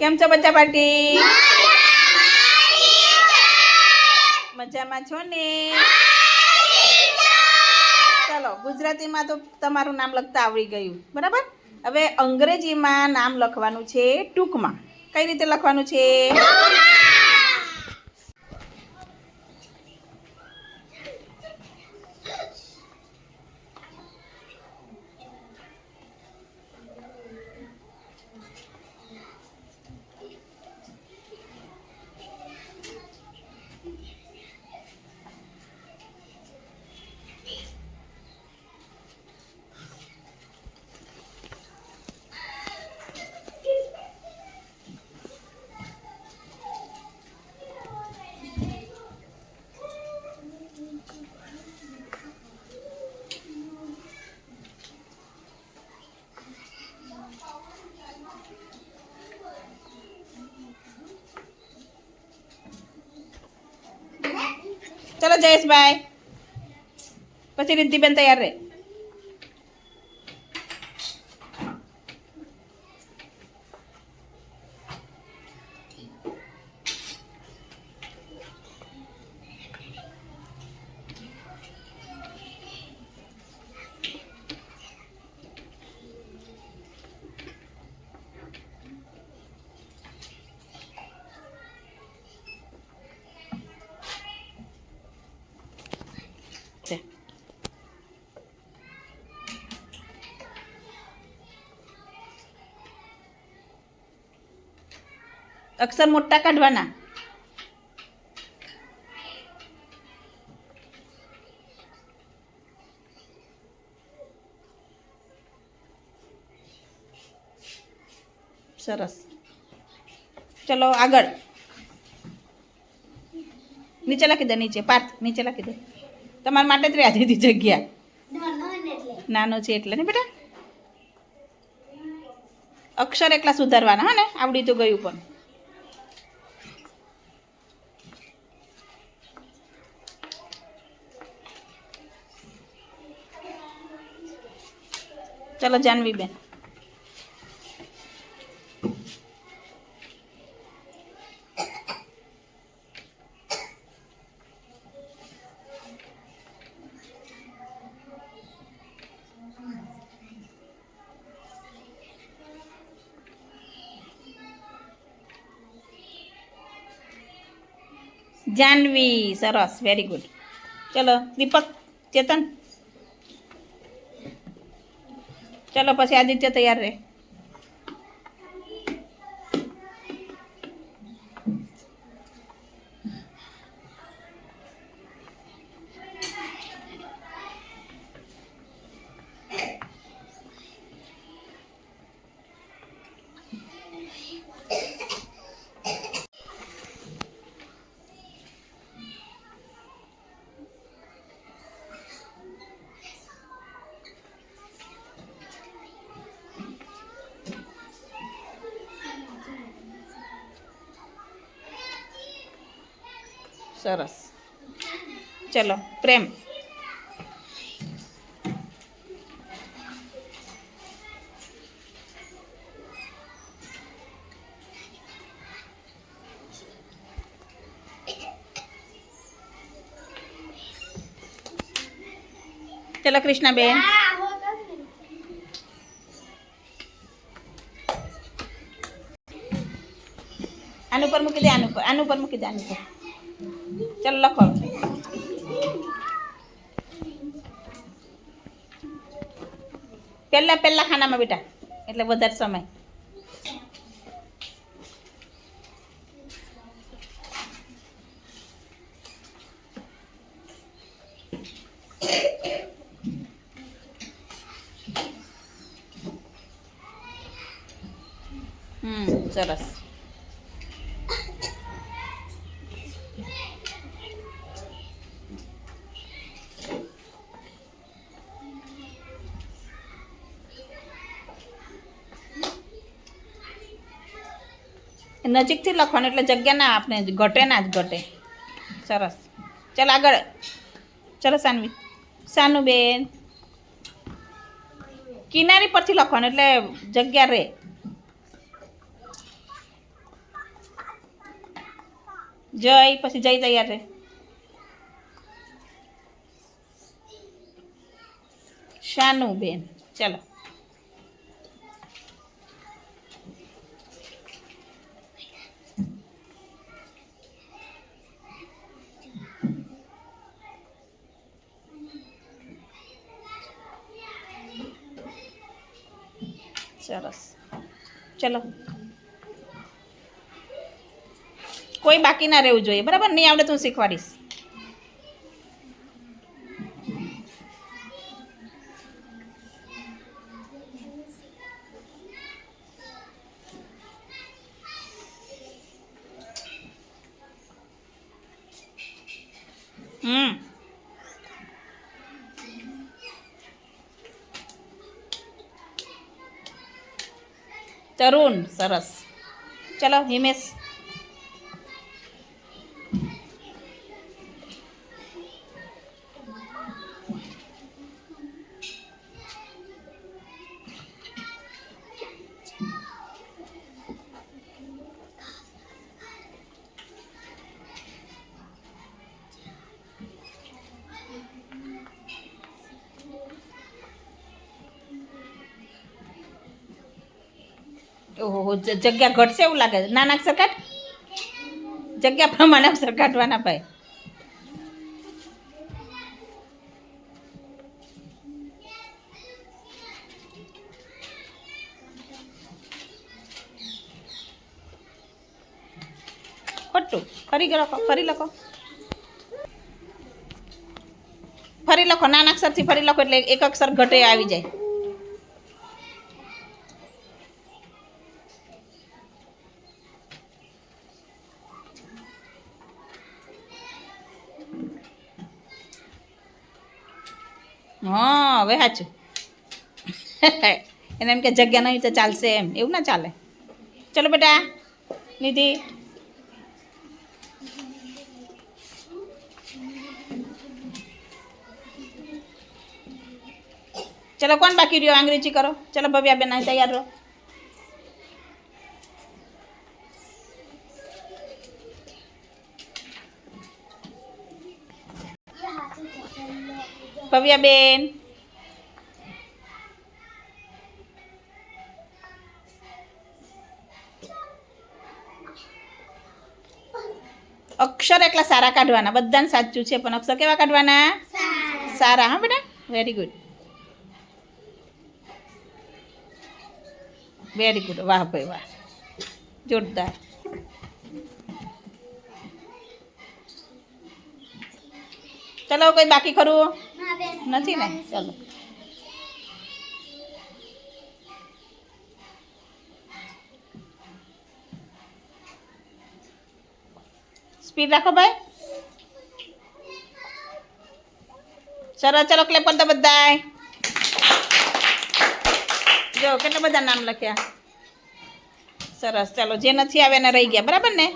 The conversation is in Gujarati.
કેમ છો બચ્ચા પાર્ટી? મજામાં છો ને? ચલો ગુજરાતીમાં તો તમારું નામ લખતા આવડી ગયું બરાબર? હવે અંગ્રેજીમાં નામ લખવાનું છે ટૂંકમાં. કઈ રીતે લખવાનું છે? ચલો જયેશભાઈ. પછી રિદ્ધિબેન તૈયાર રહે. છે અક્ષર મોટા કાઢવાના સરસ ચલો આગળ નીચે લખી દે નીચે પાર્થ નીચે લખી દે તમારા માટે જ રહ્યા હતી જગ્યા. નાનો છે એટલે ને બેટા? અક્ષર એકલા સુધારવાના હા ને આવડી તો ગયું પણ. ચલો જાનવી બેન. જાનવી સરસ વેરી ગુડ ચલો દીપક ચેતન. ચલો પછી આદિત્ય તૈયાર રહે. સરસ ચલો પ્રેમ ચલો કૃષ્ણાબેન આનું ઉપર મૂકી દે આનું ઉપર આનું ઉપર મૂકી દે આનું ઉપર ચાલો લખો પહેલા પહેલા ખાનામાં બેટા એટલે વધારે સમય હમ સરસ નજીકથી લખવાનું એટલે જગ્યા ના આપણે ઘટે ના જ ઘટે. સરસ. ચાલ આગળ. ચલો સાનવી. સાનુબેન. કિનારી પરથી લખવાનું એટલે જગ્યા રહે જય, પછી જય તૈયાર રહે શાનું બેન ચલો. સરસ. ચલો. કોઈ બાકી ના રહેવું જોઈએ. બરાબર? નહીં આવડે તો હું શીખવાડીશ. હમ. તરુણ સરસ. ચલો હિમેશ. ઓહો જગ્યા ઘટશે એવું લાગે છે. નાના સરકાટ જગ્યા પ્રમાણે સરકાટવાના ભાઈ. ખોટું. ફરી લખો ફરી લખો. ફરી લખો. નાના અક્ષરથી ફરી લખો એટલે એક અક્ષર ઘટે આવી જાય. હા, હવે સાચું. એને એમ કે જગ્યા નહીં તો ચાલશે એમ. એવું ના ચાલે. ચલો બેટા, નિધિ. ચલો, કોણ બાકી રહ્યો? અંગ્રેજી કરો. ચલો ભવ્યા બેન તૈયાર રહો. ભવ્યા બેન અક્ષર એકલા સારા કાઢવાના બધાને સાચું છે પણ અક્ષર કેવા કાઢવાના? સારા. હા બેટા? વેરી ગુડ વેરી ગુડ વાહ ભાઈ વાહ. જોરદાર. ચલો કોઈ બાકી ખરું? નથી ને? ચલો. સ્પીડ રાખો ભાઈ. સરસ ચલો ક્લેપ કરતા બધા જો કેટલા બધા નામ લખ્યા? સરસ ચાલો જે નથી આવે એને રહી ગયા. બરાબર ને?